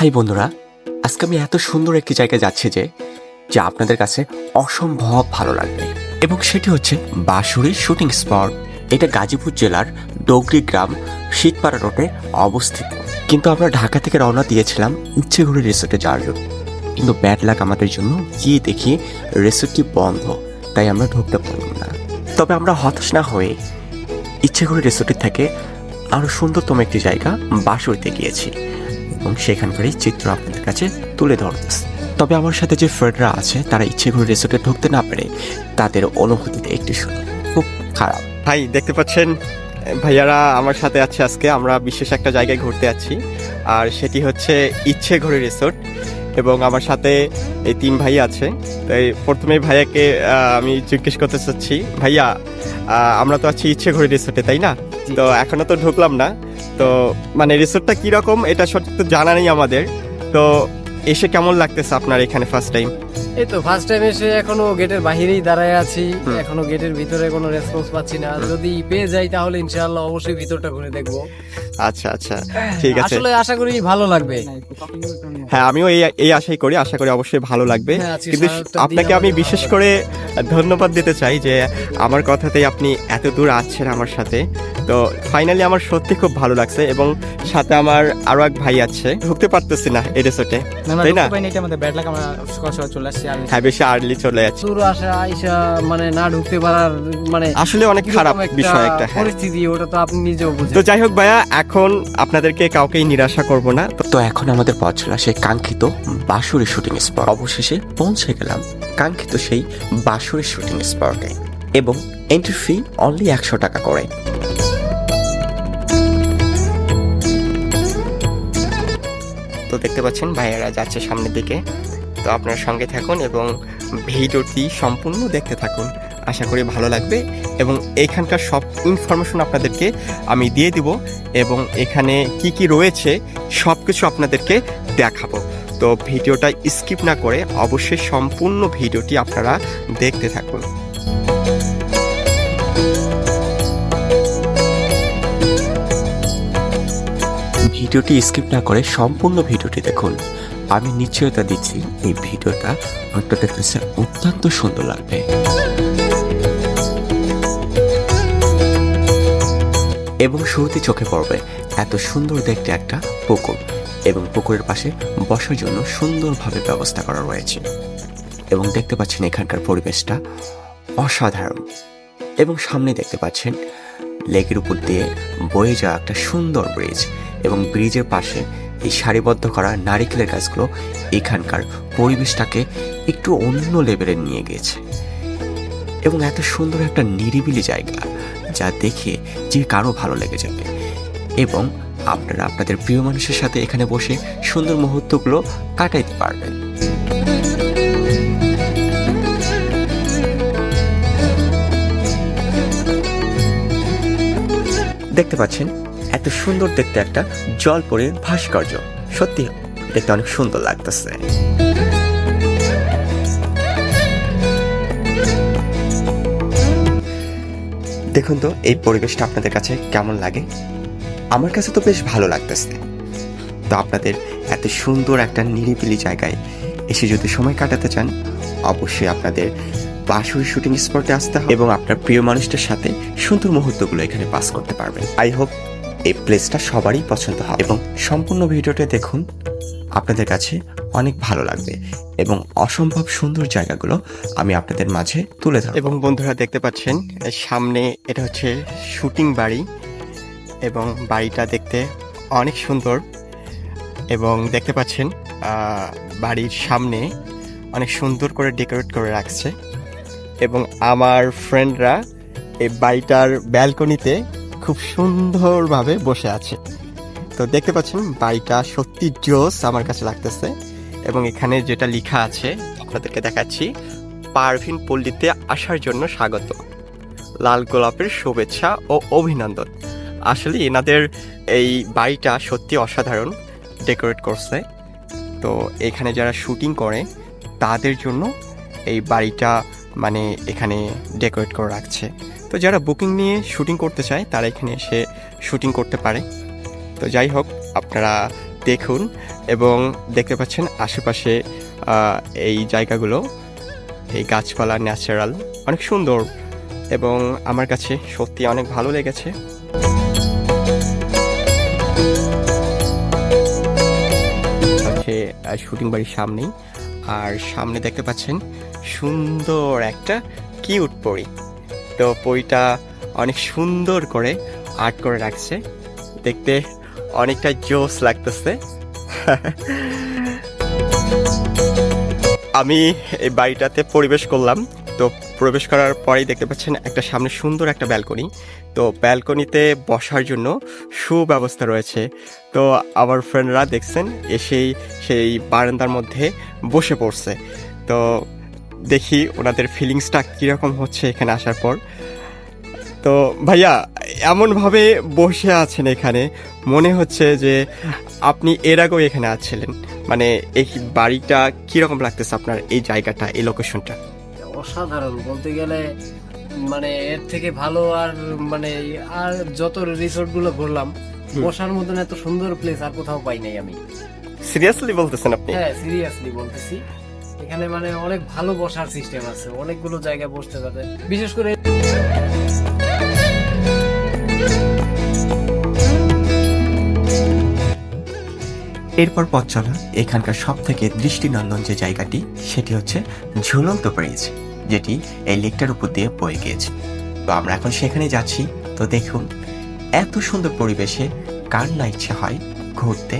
High বন্ধুরা, আজকে আমি এত সুন্দর একটি জায়গায় যাচ্ছি যে, যা আপনাদের কাছে অসম্ভব ভালো লাগবে। এবং সেটি হচ্ছে বাঁশুড়ি শুটিং স্পট। এটা গাজীপুর জেলার ডগরি গ্রাম শীতপাড়া রোডে অবস্থিত। কিন্তু আমরা ঢাকা থেকে রওনা দিয়েছিলাম ইচ্ছেঘুড়ি রিসোর্টে যাওয়ার জন্য। কিন্তু ব্যাড লাক আমাদের জন্য গিয়ে দেখি রিসোর্টটি বন্ধ, তাই আমরা ঢুকতে পারলাম না। তবে আমরা হতাশ না হয়ে ইচ্ছেঘুড়ি রিসোর্টের থেকে আরও সুন্দরতম একটি জায়গা বাঁশুড়িতে গিয়েছি। এবং সেখানকারই চিত্র আপনাদের কাছে তুলে ধরতেছে তবে আমার সাথে যে ফ্রেন্ডরা আছে তারা ইচ্ছে করে রিসোর্টে ঢুকতে না পেরে তাদের অনুভূতিতে একটু শুনুন খুব খারাপ। ভাই দেখতে পাচ্ছেন ভাইয়ারা আমার সাথে আছে আজকে। আমরা বিশেষ একটা জায়গায় ঘুরতে যাচ্ছি আর সেটি হচ্ছে ইচ্ছে ঘড়ি রিসোর্ট এবং আমার সাথে এই তিন ভাই আছে। তাই প্রথমে ভাইয়াকে আমি জিজ্ঞেস করতে চাচ্ছি ভাইয়া আমরা তো আছি ইচ্ছে ঘড়ি রিসোর্টে তাই না? তো এখনও তো ঢুকলাম না তো মানে রিসোর্টটা কীরকম এটা সঠিক তো জানা নেই আমাদের। তো এসে কেমন লাগতেছে আপনার এখানে ফার্স্ট টাইম এই তো ফার্স্ট টাইম এসে এখনও গেটের বাহিরেই দাঁড়ায় আছি। এখনও গেটের ভিতরে কোনো রেসপন্স পাচ্ছি না। যদি পেয়ে যাই তাহলে ইনশাআল্লাহ অবশ্যই ভিতরটা ঘুরে দেখব। আচ্ছা আচ্ছা। ঠিক আছে। আসলে আশা করি ভালো লাগবে। হ্যাঁ আমিও এই এই আশাই করি আশা করি অবশ্যই ভালো লাগবে। হ্যাঁ, কিন্তু আপনাকে আমি বিশেষ করে ধন্যবাদ দিতে চাই যে আমার কথাতেই আপনি এত দূর আসছেন আমার সাথে। তো ফাইনালি আমার সত্যি খুব ভালো লাগছে এবং সাথে আমার আরও এক ভাই আছে। ঢুকতে পারতেছি না এই রিসোর্টে তাই না? এটা আমাদের ব্যাড লাগ আমরা চলে আসছি হ্যাঁ বেশি আর্লি চলে যাচ্ছে। দূর আসা আইসা মানে না ঢুকতে পারার মানে আসলে অনেক খারাপ বিষয় একটা হ্যাঁ। পরিস্থিতি ওটা তো আপনি নিজেও বুঝেন। তো যাই হোক ভাইয়া এখন আপনাদেরকে কাউকেই নিরাশা করব না। তো এখন আমাদের পথ চলা সেই কাঙ্ক্ষিত বাঁশুড়ি শুটিং স্পট। অবশেষে পৌঁছে গেলাম কাঙ্ক্ষিত সেই বাঁশুড়ি শুটিং স্পটে এবং এন্ট্রি ফি অনলি একশো টাকা করে। তো দেখতে পাচ্ছেন ভাইয়েরা যাচ্ছে সামনের দিকে। তো আপনার সঙ্গে থাকুন এবং ভিডিওটি সম্পূর্ণ দেখতে থাকুন। আশা করি ভালো লাগবে এবং এখানকার সব ইনফরমেশন আপনাদেরকে আমি দিয়ে দিব এবং এখানে কি কি রয়েছে সব কিছু আপনাদেরকে দেখাবো। তো ভিডিওটা স্কিপ না করে অবশ্যই সম্পূর্ণ ভিডিওটি আপনারা দেখতে থাকুন। ভিডিওটি স্কিপ না করে সম্পূর্ণ ভিডিওটি দেখুন। আমি নিশ্চয়তা দিচ্ছি এই ভিডিওটা আপনাদের কাছে অত্যন্ত সুন্দর লাগবে। এবং শুরুতে চোখে পড়বে এত সুন্দর দেখতে একটা পুকুর এবং পুকুরের পাশে বসার জন্য সুন্দরভাবে ব্যবস্থা করা রয়েছে। এবং দেখতে পাচ্ছেন এখানকার পরিবেশটা অসাধারণ। এবং সামনে দেখতে পাচ্ছেন লেকের উপর দিয়ে বয়ে যাওয়া একটা সুন্দর ব্রিজ এবং ব্রিজের পাশে এই সারিবদ্ধ করা নারিকেলের গাছগুলো এখানকার পরিবেশটাকে একটু অন্য লেভেলে নিয়ে গিয়েছে এবং এত সুন্দর একটা নিরিবিলি জায়গা যা দেখে যে কারও ভালো লেগে যাবে। এবং আপনারা আপনাদের প্রিয় মানুষের সাথে এখানে বসে সুন্দর মুহূর্তগুলো কাটাইতে পারবেন। দেখতে পাচ্ছেন, এত সুন্দর দেখতে একটা জল পরে ভাস্কর্য। সত্যি, দেখতে অনেক সুন্দর লাগতেছে। দেখুন তো, এই পরিবেশটা আপনাদের কাছে কেমন লাগে? আমার কাছে তো বেশ ভালো লাগতেছে। তো আপনাদের এত সুন্দর একটা নিরিবিলি জায়গায় এসে যদি সময় কাটাতে চান, অবশ্যই আপনাদের বাসুর শুটিং স্পটে আসতে হবে এবং আপনার প্রিয় মানুষটার সাথে সুন্দর মুহূর্তগুলো এখানে পাস করতে পারবেন। আই হোপ এই প্লেসটা সবারই পছন্দ হবে। এবং সম্পূর্ণ ভিডিওটা দেখুন, আপনাদের কাছে অনেক ভালো লাগবে এবং অসম্ভব সুন্দর জায়গাগুলো আমি আপনাদের মাঝে তুলে ধরব। এবং বন্ধুরা দেখতে পাচ্ছেন, সামনে এটা হচ্ছে শুটিং বাড়ি এবং বাড়িটা দেখতে অনেক সুন্দর এবং দেখতে পাচ্ছেন বাড়ির সামনে অনেক সুন্দর করে ডেকোরেট করে রাখছে এবং আমার ফ্রেন্ডরা এই বাড়িটার ব্যালকনিতে খুব সুন্দরভাবে বসে আছে। তো দেখতে পাচ্ছেন বাড়িটা সত্যি জোস আমার কাছে লাগতেছে। এবং এখানে যেটা লেখা আছে, আপনাদেরকে দেখাচ্ছি, পারভিন পল্লীতে আসার জন্য স্বাগত। লাল গোলাপের শুভেচ্ছা ও অভিনন্দন। আসলে এনাদের এই বাড়িটা সত্যি অসাধারণ ডেকোরেট করছে। তো এখানে যারা শুটিং করে, তাদের জন্য এই বাড়িটা মানে এখানে ডেকোরেট করে রাখছে। তো যারা বুকিং নিয়ে শুটিং করতে চায়, তারা এখানে এসে শুটিং করতে পারে। তো যাই হোক, আপনারা দেখুন এবং দেখতে পাচ্ছেন আশেপাশে এই জায়গাগুলো, এই গাছপালা ন্যাচারাল, অনেক সুন্দর এবং আমার কাছে সত্যি অনেক ভালো লেগেছে। শুটিং বাড়ির সামনেই, আর সামনে দেখতে পাচ্ছেন সুন্দর একটা কিউট পরি। তো বইটা অনেক সুন্দর করে আর্ট করে রাখছে। দেখতে অনেকটা জোস লাগতেছে। আমি এই বাড়িটাতে পরিবেশ করলাম। তো প্রবেশ করার পরেই দেখতে পাচ্ছেন একটা সামনে সুন্দর একটা ব্যালকনি। তো ব্যালকনিতে বসার জন্য সুব্যবস্থা রয়েছে। তো আমার ফ্রেন্ডরা দেখছেন, এসেই সেই বারান্দার মধ্যে বসে পড়ছে। তো দেখি ওনাদের ফিলিংসটা কীরকম হচ্ছে এখানে আসার পর। তো ভাইয়া এমনভাবে বসে আছেন এখানে মনে হচ্ছে যে আপনি এর আগেও এখানে আছিলেন। মানে এই বাড়িটা কীরকম লাগতেছে আপনার এই জায়গাটা এই লোকেশনটা অসাধারণ বলতে গেলে মানে এর থেকে ভালো আর মানে আর যত রিসোর্টগুলো ঘুরলাম বসার মতন এত সুন্দর প্লেস আর কোথাও পাই নাই আমি। সিরিয়াসলি বলতেছেন আপনি? হ্যাঁ সিরিয়াসলি বলতেছি। এখানে মানে অনেক ভালো বসার সিস্টেম আছে, অনেকগুলো জায়গায় বসতে পারে। বিশেষ করে এরপর পথ চলা, এখানকার সব থেকে দৃষ্টিনন্দন যে জায়গাটি, সেটি হচ্ছে ঝুলন্ত ব্রিজ যেটি এই লেকটার উপর দিয়ে বয়ে গিয়েছে। তো আমরা এখন সেখানে যাচ্ছি। তো দেখুন, এত সুন্দর পরিবেশে কার না ইচ্ছে হয়, ঘুরতে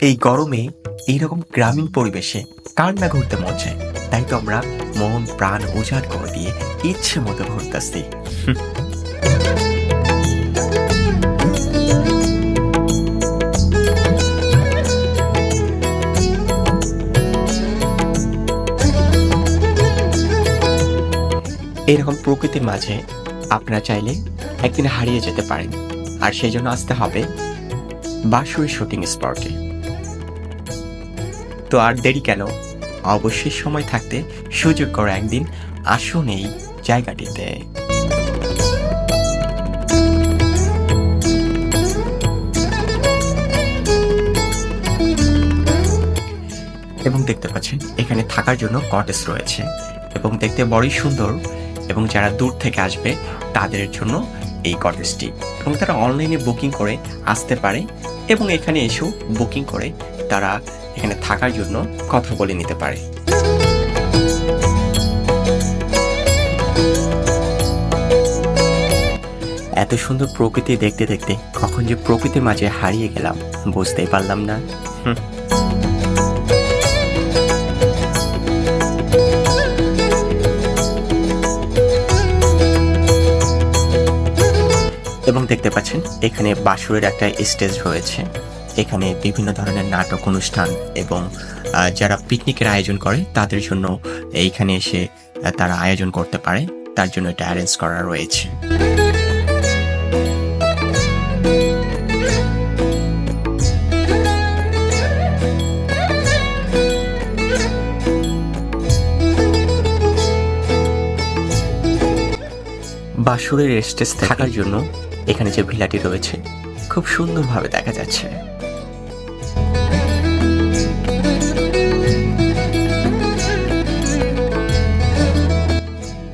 এই গরমে এইরকম গ্রামীণ পরিবেশে কার না ঘুরতে মন চায়? তাই তো আমরা মন, প্রাণ উজাড় করে দিয়ে ইচ্ছে মতো ঘুরতেছি। এরকম প্রকৃতির মাঝে আপনারা চাইলে একদিন হারিয়ে যেতে পারেন। আর সেই জন্য আসতে হবে বাঁশুড়ি শুটিং স্পটে। তো আর দেরি কেন? অবশ্যই সময় থাকতে সুযোগ করে একদিন, আসুন এই জায়গাটিতে। এবং দেখতে পাচ্ছেন, এখানে থাকার জন্য কটেজ রয়েছে। এবং দেখতে বড়ই সুন্দর, এবং যারা দূর থেকে আসবে, তাদের জন্য এই কটেজটি। এবং তারা অনলাইনে বুকিং করে আসতে পারে, এবং এখানে এসেও বুকিং করে তারা এখানে থাকার জন্য কথা বলে নিতে পারে। এত সুন্দর প্রকৃতি দেখতে দেখতে কখন যে প্রকৃতির মাঝে হারিয়ে গেলাম, বুঝতেই পারলাম না। এবং দেখতে পাচ্ছেন, এখানে বাসুরের একটা স্টেজ রয়েছে। এখানে বিভিন্ন ধরনের নাটক অনুষ্ঠান এবং যারা পিকনিকের আয়োজন করে তাদের জন্য এইখানে এসে তারা আয়োজন করতে পারে। তার জন্য এটা অ্যারেঞ্জ করা রয়েছে। বাসুরের স্টেজ থাকার জন্য এখানে যে ভিলাটি রয়েছে খুব সুন্দরভাবে দেখা যাচ্ছে।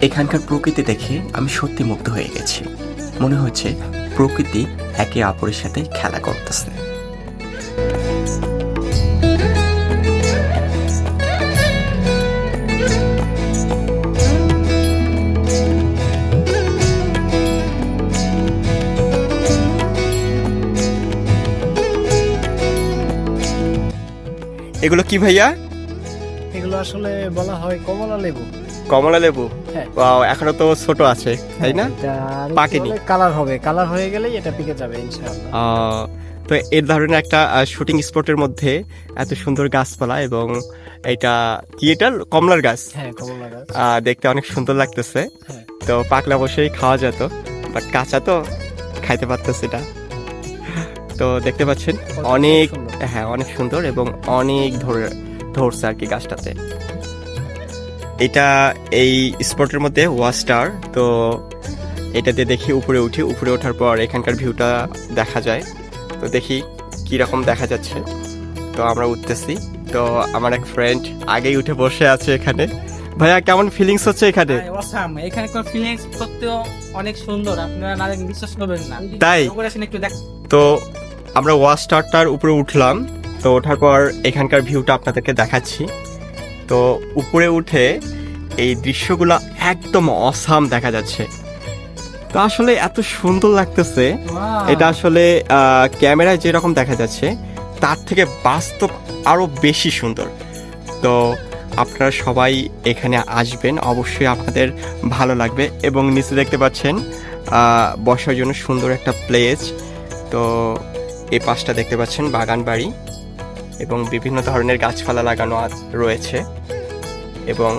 এখানকার প্রকৃতি দেখে আমি সত্যি মুগ্ধ হয়ে গেছি। মনে হচ্ছে প্রকৃতি একে অপরের সাথে খেলা করতেছে। এগুলো কি ভাইয়া? এগুলো আসলে বলা হয় কমলা লেবু। কমলা লেবু? হ্যাঁ। Wow, এখনও তো ছোট আছে তাই না? পাকেনি। কালার হবে কালার হয়ে গেলেই এটা পিকে যাবে ইনশাআল্লাহ। তো এর ধরনের একটা শুটিং স্পটের মধ্যে এত সুন্দর গাছপালা এবং এটা কি এটা? কমলার গাছ? হ্যাঁ কমলা গাছ। আহ, দেখতে অনেক সুন্দর লাগতেছে। হ্যাঁ। তো পাকলা বসেই খাওয়া যেত বাট কাঁচা তো খাইতে পারতেছে এটা তো দেখতে পাচ্ছেন অনেক হ্যাঁ অনেক সুন্দর এবং অনেক ধরে ধরছে আর কি গাছটাতে। এটা এই স্পটের মধ্যে ওয়াস্টার তো এটাতে দেখি উপরে উঠি উপরে ওঠার পর এখানকার ভিউটা দেখা যায়। তো দেখি কি রকম দেখা যাচ্ছে। তো আমরা উঠতেছি তো আমার এক ফ্রেন্ড আগেই উঠে বসে আছে এখানে। ভাইয়া কেমন ফিলিংস হচ্ছে এখানে? এখানে কোন ফিলিংস অনেক সুন্দর আপনারা না বিশ্বাস করবেন না। তাই? একটু দেখ তো আমরা ওয়াচ টাওয়ারটার উপরে উঠলাম। তো ওঠার পর এখানকার ভিউটা আপনাদেরকে দেখাচ্ছি। তো উপরে উঠে এই দৃশ্যগুলো একদম অসাম দেখা যাচ্ছে। তো আসলে এত সুন্দর লাগতেছে। এটা আসলে ক্যামেরায় যেরকম দেখা যাচ্ছে তার থেকে বাস্তব আরও বেশি সুন্দর। তো আপনারা সবাই এখানে আসবেন অবশ্যই আপনাদের ভালো লাগবে। এবং নিচে দেখতে পাচ্ছেন বসার জন্য সুন্দর একটা প্লেস। তো এই পাশটা দেখতে পাচ্ছেন বাগান বাড়ি এবং বিভিন্ন ধরনের গাছপালা লাগানো রয়েছে এবং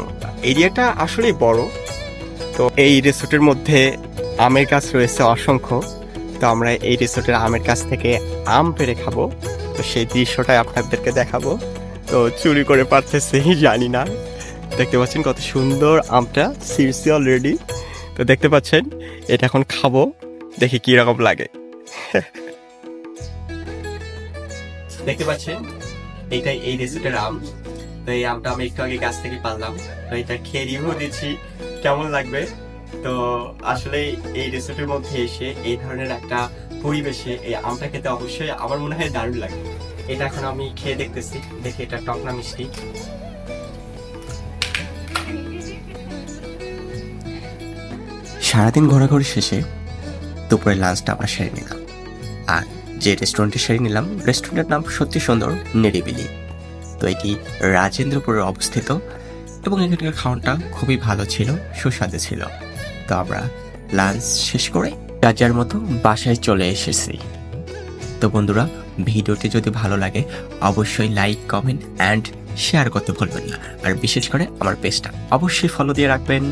এরিয়াটা আসলেই বড়। তো এই রিসোর্টের মধ্যে আমের গাছ রয়েছে অসংখ্য। তো আমরা এই রিসোর্টের আমের কাছ থেকে আম পেড়ে খাব। তো সেই দৃশ্যটাই আপনাদেরকে দেখাবো। তো চুরি করে পারতেছি, জানি না। দেখতে পাচ্ছেন কত সুন্দর আমটা সিরসি অলরেডি তো দেখতে পাচ্ছেন, এটা এখন খাব, দেখি কি রকম লাগে। দেখতে পাচ্ছেন? এইটাই, এই রেসিপির আম। তো এই আমটা আমি একটু আগে গাছ থেকে পারলাম। তো এটা খেয়ে রিভিউ দিচ্ছি। কেমন লাগবে? তো আসলে এই রেসিপির মধ্যে এসে এই ধরনের একটা পরিবেশে এই আমটা খেতে অবশ্যই আমার মনে হয় দারুণ লাগে। এটা এখন আমি খেয়ে দেখতেছি। দেখি এটা টক না মিষ্টি। সারাদিন ঘোরাঘুরি শেষে দুপুরে লাঞ্চটা আমরা সেরে নিলাম। যে রেস্টুরেন্টে সেরে নিলাম রেস্টুরেন্টের নাম সত্যি সুন্দর নিরিবিলি তো এটি রাজেন্দ্রপুরে অবস্থিত এবং এখানকার খাওয়ানটা খুবই ভালো ছিল, সুস্বাদু ছিল। তো আমরা লাঞ্চ শেষ করে যার মতো বাসায় চলে এসেছি। তো বন্ধুরা, ভিডিওটি যদি ভালো লাগে, অবশ্যই লাইক কমেন্ট অ্যান্ড শেয়ার করতে ভুলবেন না। আর বিশেষ করে আমার পেজটা অবশ্যই ফলো দিয়ে রাখবেন।